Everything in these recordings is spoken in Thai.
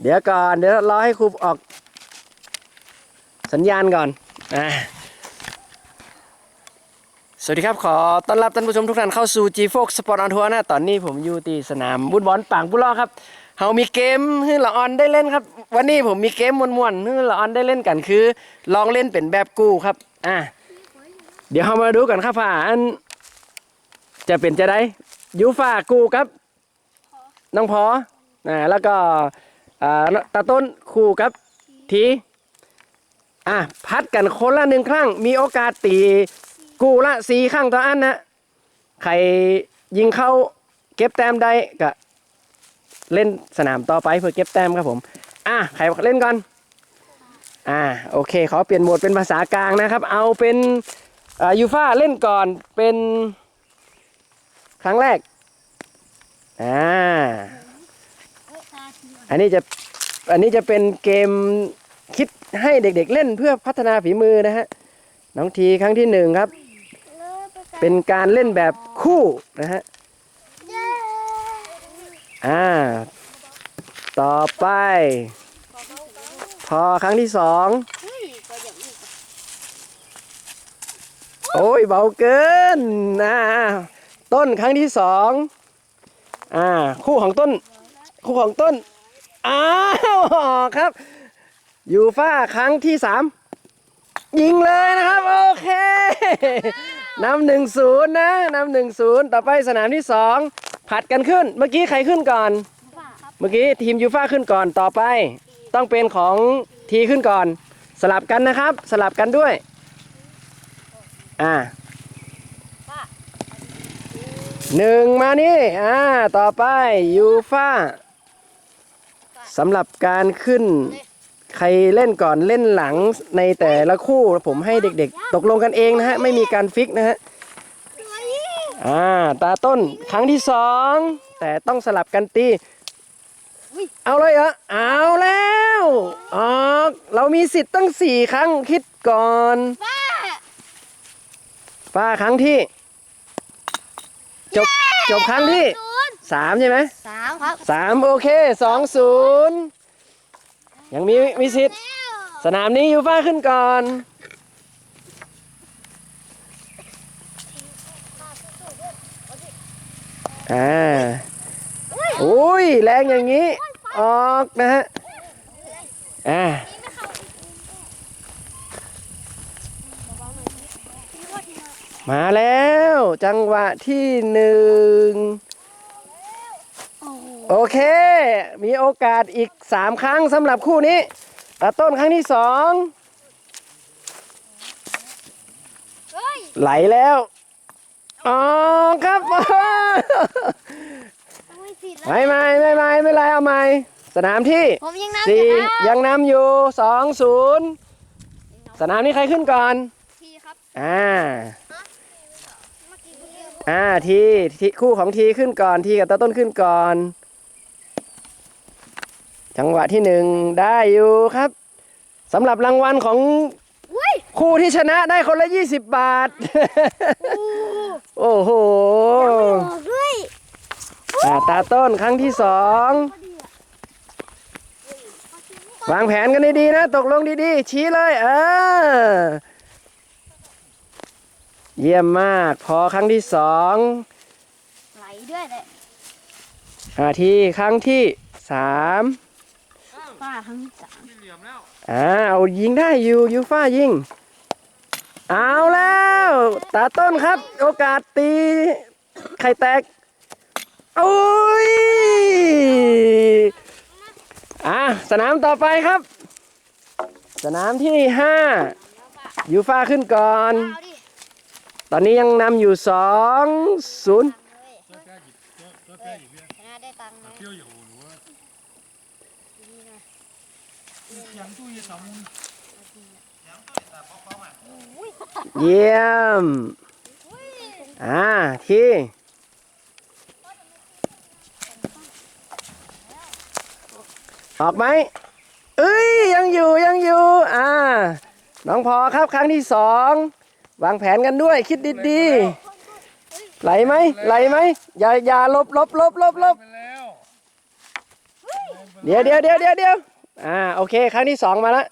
เดี๋ยวก่อนเดี๋ยวรอให้ครูออก สัญญาณก่อนอ่าสวัสดีครับ ขอต้อนรับท่านผู้ชมทุกท่านเข้าสู่ G Fox Sport on Tour นะตอนนี้ผมอยู่ที่สนามบุญบอลป่างบุรอครับเฮามีเกมให้ละออนได้เล่นครับ วันนี้ผมมีเกมม่วนๆให้ละออนได้เล่นกันคือ ลองเล่นเป็นแบบกู้ครับอ่าเดี๋ยวเรามาดูกันครับว่าอัน จะเป็นจะได้ยูฟ่ากูครับ น้องพอ อ่าแล้วก็ตาต้นคู่ครับทีอะพัดกันคนละหนึ่งครั้ง มีโอกาสตีกูละสี่ครั้งต่ออันนะใครยิงเข้าเก็บแต้มได้ก็เล่นสนามต่อไปเพื่อเก็บแต้มครับผม อะใครเล่นก่อน อ่าโอเคขอเปลี่ยนโหมดเป็นภาษากลางนะครับ เอาเป็นยูฟ่าเล่นก่อนเป็นครั้งแรก อ่า อันนี้จะอันนี้จะเป็นเกมคิดให้เด็กๆเล่นเพื่อพัฒนาฝีมือนะฮะน้องทีครั้งที่หนึ่งครับ เป็นการเล่นแบบคู่นะฮะอ่าต่อไป พอครั้งที่สองโอ้ยเบาเกินนะต้นครั้งที่สองอ่าคู่ของต้น คู่ของต้น อ้าวครับ ยูฟ่าครั้งที่สามยิงเลยนะครับ โอเคนำหนึ่งศูนย์นะนำหนึ่งศูนย์ต่อไปสนามที่สองผัดกันขึ้น เมื่อกี้ใครขึ้นก่อน เมื่อกี้ทีมยูฟ่าขึ้นก่อนต่อไป ต้องเป็นของทีขึ้นก่อน สลับกันนะครับ สลับกันด้วย อ่าหนึ่งมานี่ อ่า ต่อไปยูฟ่า สำหรับการขึ้น ใครเล่นก่อนเล่นหลังในแต่ละคู่ผมให้เด็กๆ ตกลงกันเองนะฮะ ไม่มีการฟิกนะฮะอ่าตาต้นครั้งที่สองแต่ต้องสลับกันตี เอาเลยเหรอเอาแล้วออกเรามีสิทธิ์ตั้งสี่ครั้งคิดก่อนป้าครั้งที่ จบจบครั้งที่สามใช่ไหมสาม ครับสามโอเคสองศูนย์ยังมีมีสิทธิ์สนามนี้ยูฟ่าขึ้นก่อนอ่าโอ้ยแรงอย่างนี้ ออกนะฮะอ่ามาแล้วจังหวะที่หนึ่ง โอเค มีโอกาสอีกสามครั้งสำหรับคู่นี้ตาต้นครั้งที่สองเฮ้ยไหลแล้ว อ๋อครับไม่ผิดแล้วไม่ไม่ไม่ไม่ไม่ไรเอาไม่ สนามที่ผมยังนำสี่อยู่ครับยังนำอยู่สองศูนย์สนามนี้ใครขึ้นก่อน ทีครับ อ่า เมื่อกี้เมื่อกี้อ่าทีทีคู่ของทีขึ้นก่อนทีกับตาต้นขึ้นก่อน จังหวะที่หนึ่งได้อยู่ครับสำหรับรางวัลของอุ้ยคู่ที่ชนะได้คนละ 20 บาท โอ้โหบอกด้วยอ่าตาต้นครั้งที่สองวางแผนกันดีๆนะ ตกลงดีๆ ชี้เลย เออ เยี่ยมมาก พอครั้งที่สองไหลด้วยเลยอาทีครั้งที่สาม ป้าครั้งที่สามอ่าเอายิงได้อยู่ยูฟ่ายิง เอาแล้วตาต้นครับ โอกาสตี ไข่แตกโอ้ยอะสนามต่อไปครับ สนามที่ห้ายูฟ่าขึ้นก่อน ตอนนี้ยังนำอยู่สองศูนย์ ชนะได้ตังค์นะ tiêu dầu nữa nhắm tôi như sống เยี่ยม อ่า ที่ ออกไหม เอ้ย ยังอยู่ ยังอยู่ อ่า น้องพอครับครั้งที่สอง วางแผนกันด้วย คิดดีๆ ไหลไหม ไหลไหม อย่า อย่าลบลบลบลบลบเดี๋ยวเดี๋ยวเดี๋ยวเดี๋ยว อ่าโอเค ครั้งที่สองมาแล้ว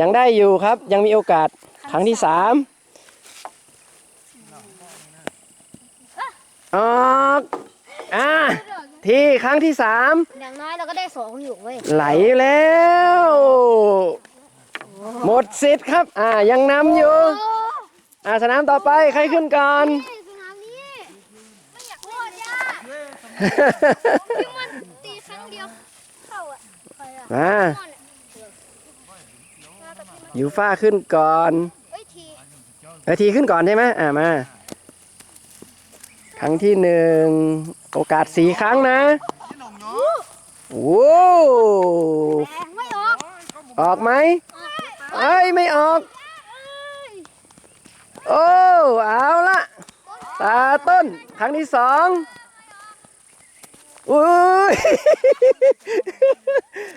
ยังได้อยู่ครับ ยังมีโอกาส ครั้งที่สามออกอ่าที่ครั้งที่สามอย่างน้อยเราก็ได้สองอยู่เว้ยไหลแล้ว หมดสิทธิ์ครับ อ่ายังนำอยู่ อ่าสนามต่อไปใครขึ้นก่อนสนามนี้ไม่อยากโคตรยากพี่มันตีครั้งเดียว เข้าอะใครอะมาม่อนอะยูฟ่าขึ้นก่อนเอ้ยทีเออทีขึ้นก่อนใช่ไหมอ่ามา ครั้งที่หนึ่งโอกาสสี่ครั้งนะโอ้แรงไม่ออก ออกไหมเอ้ยไม่ออก โอ้เอาละตาต้นครั้งที่สอง อุ้ย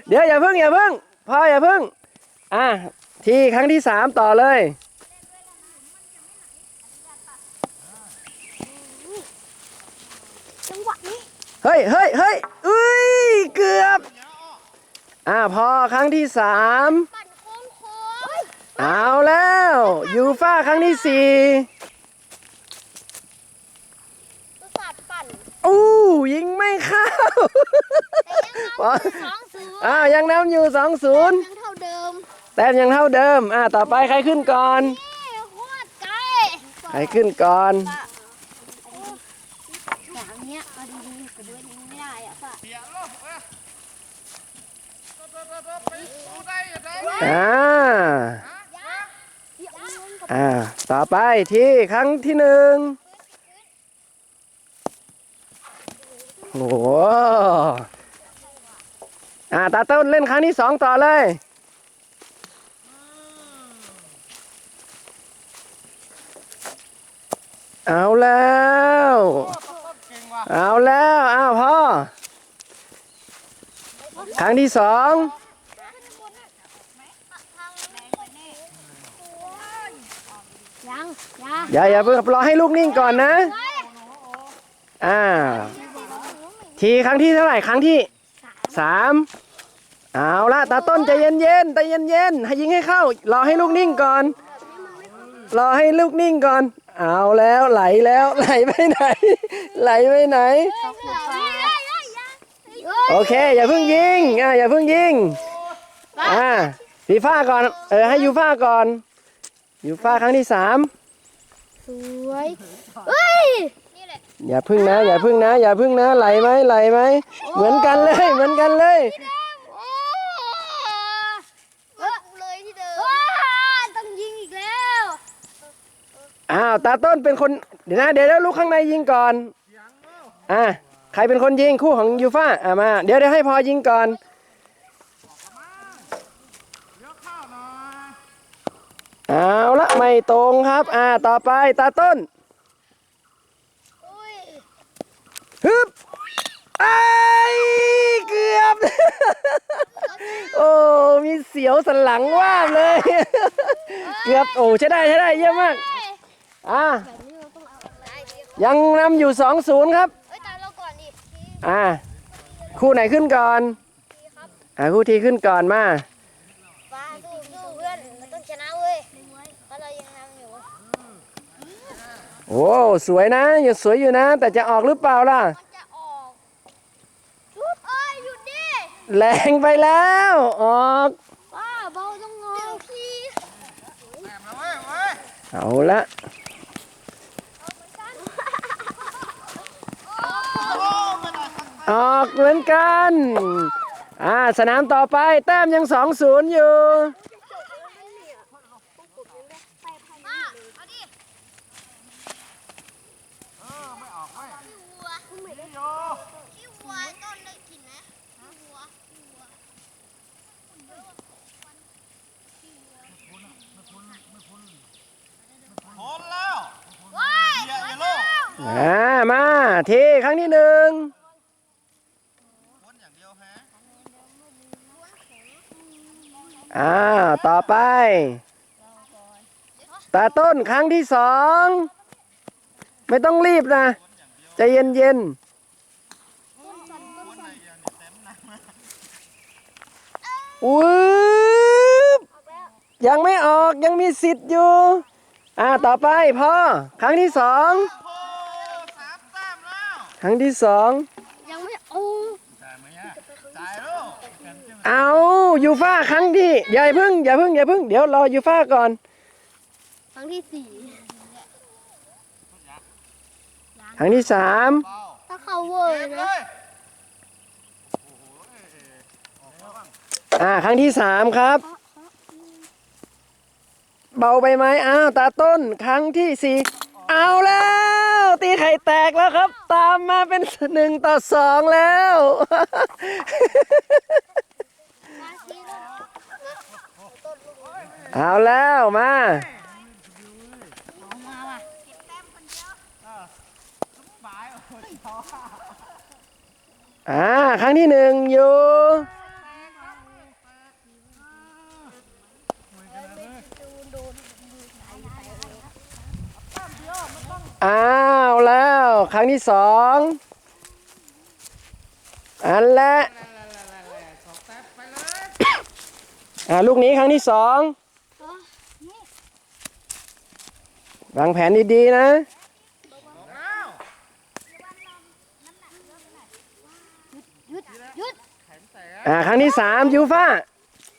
เดี๋ยวอย่าเพิ่งอย่าเพิ่งพ่ออย่าเพิ่ง อะทีครั้งที่สามต่อเลย จังหวะนี้เฮ้ยเฮ้ยเฮ้ยอุ้ยเกือบ อ่าพอครั้งที่สามปั่นโค้งโค้งเอาแล้วยูฟ่าครั้งที่สี่ ประสาทปั่น อู้ยิงไม่เข้าแต่ยังนำสองศูนย์อ้าวยังนำอยู่สองศูนย์ยังเท่าเดิมแต้มยังเท่าเดิม อ่าต่อไปใครขึ้นก่อน นี่โคตรไกลใครขึ้นก่อนอย่างเนี้ยเอาดีๆกระโดดยิงไม่ได้อะป่ะอ่าพี่เอาเงินกับอ่า ต่อไปที่ครั้งที่หนึ่ง โอ้โหอ่าตาต้นเล่นครั้งที่สองต่อเลย เอาแล้ว เอาแล้วอ้าวพ่อ ครั้งที่สองยังยังอย่าอย่าเพิ่งรอให้ลูกนิ่งก่อนนะอ่า ทีครั้งที่เท่าไหร่ครั้งที่สามเอาละตาต้นใจเย็นเย็นๆใจเย็นเย็นๆให้ยิงให้เข้ารอให้ลูกนิ่งก่อน รอให้ลูกนิ่งก่อน เอาแล้วไหลแล้วไหลไปไหน ไหลไปไหน โอเค อย่าเพิ่งยิงอ่าอย่าเพิ่งยิงอ่าฟีฟ่าก่อน เออให้ยูฟ่าก่อนยูฟ่าครั้งที่สามสวยเฮ้ยนี่แหละ อย่าพึ่งนะ อย่าพึ่งนะ อย่าพึ่งนะไหลไหมไหลไหมเหมือนกันเลยเหมือนกันเลยโอ้เออเลยที่เดิมต้องยิงอีกแล้วอ้าวตาต้นเป็นคนเดี๋ยวนะเดี๋ยวเดี๋ยวลูกข้างในยิงก่อนอ่าใครเป็นคนยิงคู่ของยูฟ่าอ่ามาเดี๋ยวเดี๋ยวให้พอยิงก่อนเอาละไม่ตรงครับ อ่าต่อไปตาต้น อุ้ย ฮึบไอ้ยเกือบ โอ้ มีเสียวสันหลังว่าบเลย เกือบ โอ้ ใช่ได้ ใช่ได้ เยี่ยมมาก อ่าแบบนี้เราต้องเอาได้ดิยังนำอยู่2อศูนย์ครับ เอ้ยตามเราก่อนดิพี่อ่า คู่ไหนขึ้นก่อนครับอ่าคู่ที่ขึ้นก่อนมา ฟ้าสู้สู้เพื่อนเราต้องชนะเว้ยเพราะเรายังนำอยู่ โอ้สวยนะยังสวยอยู่นะ แต่จะออกหรือเปล่าล่ะ มันจะออกชุบเอ้ยหยุดดิแรงไปแล้ว ออก ป้าเบาต้องงอพี่ เอาละออกเหมือนกัน อ่า สนามต่อไปแต้มยังสองศูนย์อยู่ ป้าเอาดิขี้วัวขี้วัวต้นได้กินไหมขี้วัวขี้วัว พ้นแล้ว ว้าย อย่าอย่าโลก อ่ามาทีครั้งที่หนึ่งอ่าต่อไป ตาต้นครั้งที่สอง ไม่ต้องรีบนะใจเย็นเย็นอุ้บยังไม่ออกยังมีสิทธิ์อยู่ อ่าต่อไปพ่อครั้งที่สอง โอ้สามแต้มแล้ว ครั้งที่สองยังไม่โอ้จ่ายไหมอะจ่ายลูกกันใช่ไหมเอายูฟ่าครั้งที่อย่าเพึ่งอย่าเพึ่งอย่าเพึ่งเดี๋ยวรอยูฟ่าก่อน ครั้งที่สี่ครั้งที่สามเบาถ้าเข้าเวอร์เก็บเลนะยโอ้โหเอ้ยออกมาบ้างอ่าครั้งที่สามครับ เบาไปไหมอ้าวตาต้นครั้งที่สี่ เอาแล้ว ตีไข่แตกแล้วครับ ตามมาเป็นหนึ่งต่อสองแล้ว เอาแล้วมาอ่าครั้งที่หนึ่งอยู่ อ้าวแล้ว ครั้งที่สองอันละอ่าลูกนี้ครั้งที่สองวางแผนดีๆนะแล้วหยุดหยุดแข็งแตกอ่าครั้งที่สามยูฟ่า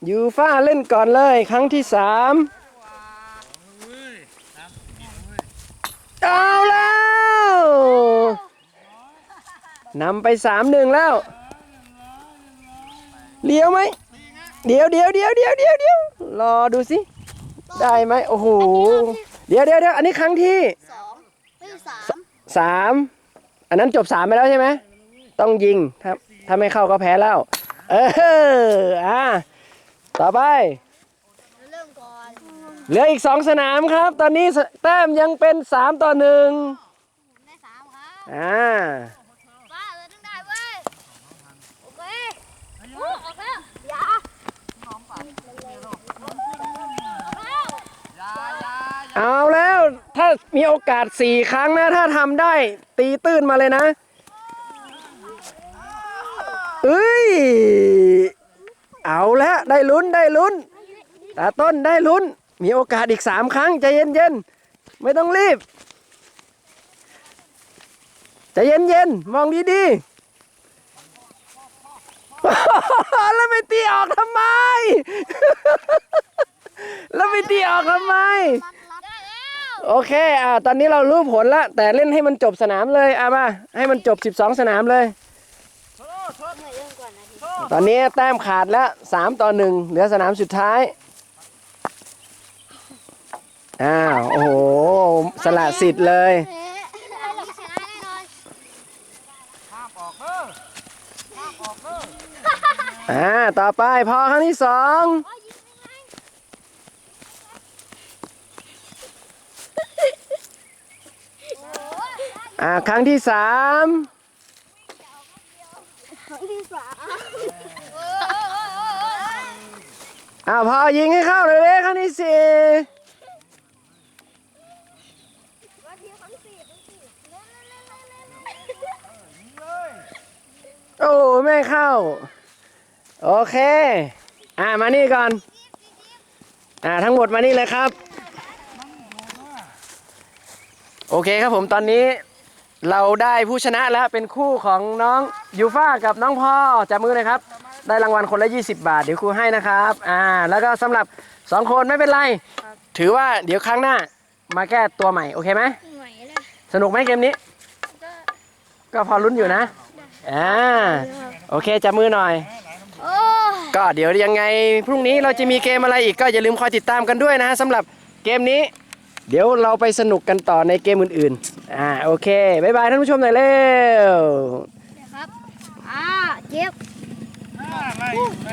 ยูฟ่าเล่นก่อนเลย ครั้งที่สาม เฮ้ยครับ เอาแล้ว นำไปสามหนึ่งแล้ว เลี้ยวไหม เดี๋ยวเดี๋ยวเดี๋ยวเดี๋ยวเดี๋ยวเดี๋ยวรอดูสิ ได้ไหมโอ้โห เดี๋ยวเดี๋ยวเดี๋ยวอันนี้ครั้งที่สองไม่ใช่สามสามอันนั้นจบสามไปแล้วใช่ไหม ต้องยิง ถ้าถ้าไม่เข้าก็แพ้แล้ว เออ อะ ต่อไปเริ่มก่อนเหลืออีกสองสนามครับ ตอนนี้สแต้มยังเป็นสามต่อหนึ่งได้สามครับอ่า ป้าเลยต้องได้เว้ยโอเคโอ้ออกแล้วอย่าออกแล้ว อยาอยาอยา เอาแล้ว ถ้ามีโอกาสสี่ครั้งนะ ถ้าทำได้ตีตื้นมาเลยนะเอ้ย เอาแล้วได้ลุ้นได้ลุ้นตาต้นได้ลุ้น มีโอกาสอีกสามครั้งใจเย็นๆ ไม่ต้องรีบใจเย็นๆ มองดีๆ แล้วไปตีออกทำไม แล้วไปตีออกทำไม โอเค อ่า ตอนนี้เรารู้ผลละ แต่เล่นให้มันจบสนามเลยอะมา ให้มันจบ 12 สนามเลยโทษโทษเหนื่อยเริ่มก่อนนะทีโทษตอนนี้แต้มขาดแล้ว3ต่อ1เหลือสนามสุดท้าย อ้าว โอ้โห สละสิทธิ์เลยเอ๊ะเราชนะแน่นอนห้ามออกเด้อห้ามออกเด้ออ่า ต่อไปพอครั้งที่สองโอ้ยยิงยังไงโอ้ย อ่าครั้งที่สามครั้งที่สามอ่าพอยิงให้เข้าเลยเลยครั้งที่สี่วันที่ครั้งสี่ครั้งสี่เล่นเล่นเล่นเล่นเล่นยิงเลยโอ้ไม่เข้า โอเค อ่ามานี่ก่อน อ่าทั้งหมดมานี่เลยครับ โอเคครับผมตอนนี้ เราได้ผู้ชนะแล้วเป็นคู่ของน้องยูฟ่ากับน้องพ่อจับมือเลยครับ ได้รางวัลคนละ 20 บาท เดี๋ยวครูให้นะครับอ่าแล้วก็สำหรับ 2 คนไม่เป็นไร ถือว่าเดี๋ยวครั้งหน้ามาแก้ตัวใหม่ โอเคไหมไหนเลยสนุกไหมเกมนี้ ก็ก็พอลุ้นอยู่นะอ่าโอเคจับมือหน่อย โอ้ก็เดี๋ยวยังไงพรุ่งนี้เราจะมีเกมอะไรอีกก็อย่าลืมคอยติดตามกันด้วยนะฮะสำหรับเกมนี้ เดี๋ยวเราไปสนุกกันต่อในเกมอื่นๆ อ่าโอเคบายบายท่านผู้ชมหน่อยเร็วครับอ่าเจ็บอ่าไล่ไล่